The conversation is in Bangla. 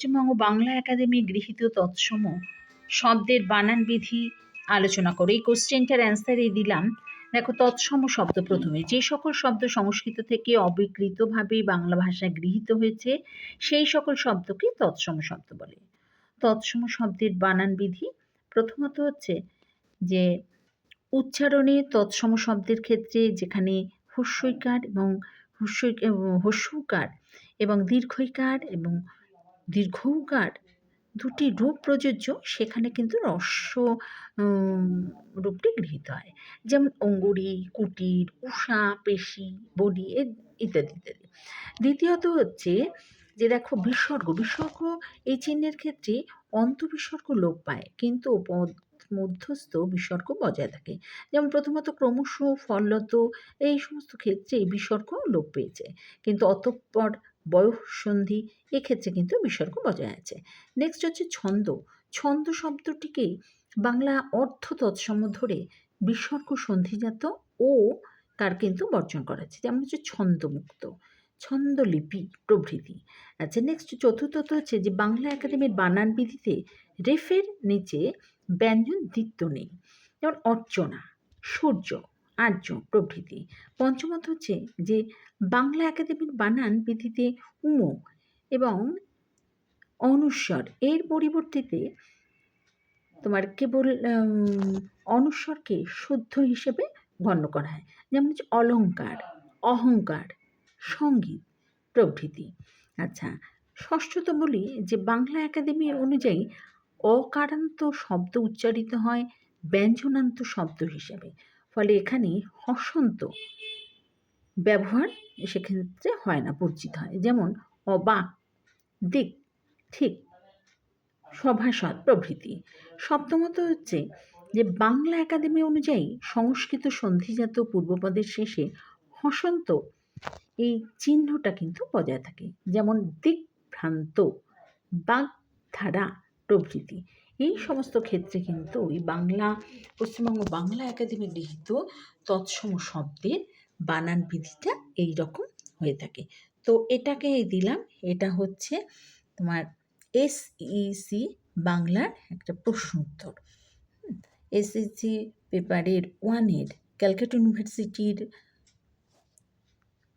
পশ্চিমবঙ্গ বাংলা একাডেমি গৃহীত তৎসম শব্দের বানান বিধি আলোচনা করে এই কোশ্চেনটার অ্যান্সারে দিলাম। দেখো, তৎসম শব্দ প্রথমে, যে সকল শব্দ সংস্কৃত থেকে অবিকৃতভাবে বাংলা ভাষায় গৃহীত হয়েছে, সেই সকল শব্দকে তৎসম শব্দ বলে। তৎসম শব্দের বানান বিধি প্রথমত হচ্ছে যে, উচ্চারণে তৎসম শব্দের ক্ষেত্রে যেখানে হস্যইকার এবং হস্যই হস্যকার এবং দীর্ঘইকার এবং দীর্ঘৌকার দুটি রূপ প্রযোজ্য, সেখানে কিন্তু রস্য রূপটি গৃহীত হয়। যেমন অঙ্গুরি, কুটির উষা পেশি, বডি ইত্যাদি ইত্যাদি। দ্বিতীয়ত হচ্ছে যে দেখো বিসর্গ বিসর্গ এই চিহ্নের ক্ষেত্রে অন্তবিসর্গ লোপ পায়, কিন্তু মধ্যস্থ বিসর্গ বজায় থাকে। যেমন প্রথমত ক্রমশ ফললত এই সমস্ত ক্ষেত্রে বিসর্গ লোপ পেয়েছে। কিন্তু অতঃপর বয়স সন্ধি এক্ষেত্রে কিন্তু বিসর্গ বজায় আছে। নেক্সট হচ্ছে ছন্দ। ছন্দ শব্দটিকে বাংলা অর্থ তৎসম ধরে বিসর্গ সন্ধিজাত ও কার কিন্তু বর্জন করা আছে যেমন হচ্ছে ছন্দমুক্ত, ছন্দলিপি প্রভৃতি। আচ্ছা নেক্সট চতুর্থত হচ্ছে যে বাংলা একাডেমির বানান বিধিতে রেফের নিচে ব্যঞ্জন দ্বিত্ব নেই। যেমন অর্চনা, সূর্য আর্য প্রভৃতি। পঞ্চমত হচ্ছে যে, বাংলা একাডেমির বানান বিধিতে উম এবং অনুস্বর। এর পরিবর্তিতে তোমার কেবল অনুস্বরকে শুদ্ধ হিসেবে গণ্য করা হয়। যেমন হচ্ছে অলঙ্কার অহংকার, সংগীত প্রভৃতি। আচ্ছা ষষ্ঠত বলি যে, বাংলা একাডেমি অনুযায়ী অকারান্ত শব্দ উচ্চারিত হয় ব্যঞ্জনান্ত শব্দ হিসেবে। ফলে এখানে হসন্ত ব্যবহার সেক্ষেত্রে হয় না, বর্জিত হয়। যেমন অবাক দিক, ঠিক, সভাসদ, প্রভৃতি। সপ্তমত হচ্ছে যে, বাংলা একাডেমি অনুযায়ী সংস্কৃত সন্ধিজাত পূর্বপদের শেষে হসন্ত এই চিহ্নটা কিন্তু বজায় থাকে। যেমন দিকভ্রান্ত বাগধারা, প্রভৃতি। এই সমস্ত ক্ষেত্রে কিন্তু ওই বাংলা, পশ্চিমবঙ্গ বাংলা একাডেমি গৃহীত তৎসম শব্দের বানান বিধিটা এই রকম হয়ে থাকে। তো এটাকে দিলাম, এটা হচ্ছে তোমার এসইসি বাংলার একটা প্রশ্ন উত্তর। এসএসসি পেপারের ওয়ানের ক্যালকাটা ইউনিভার্সিটির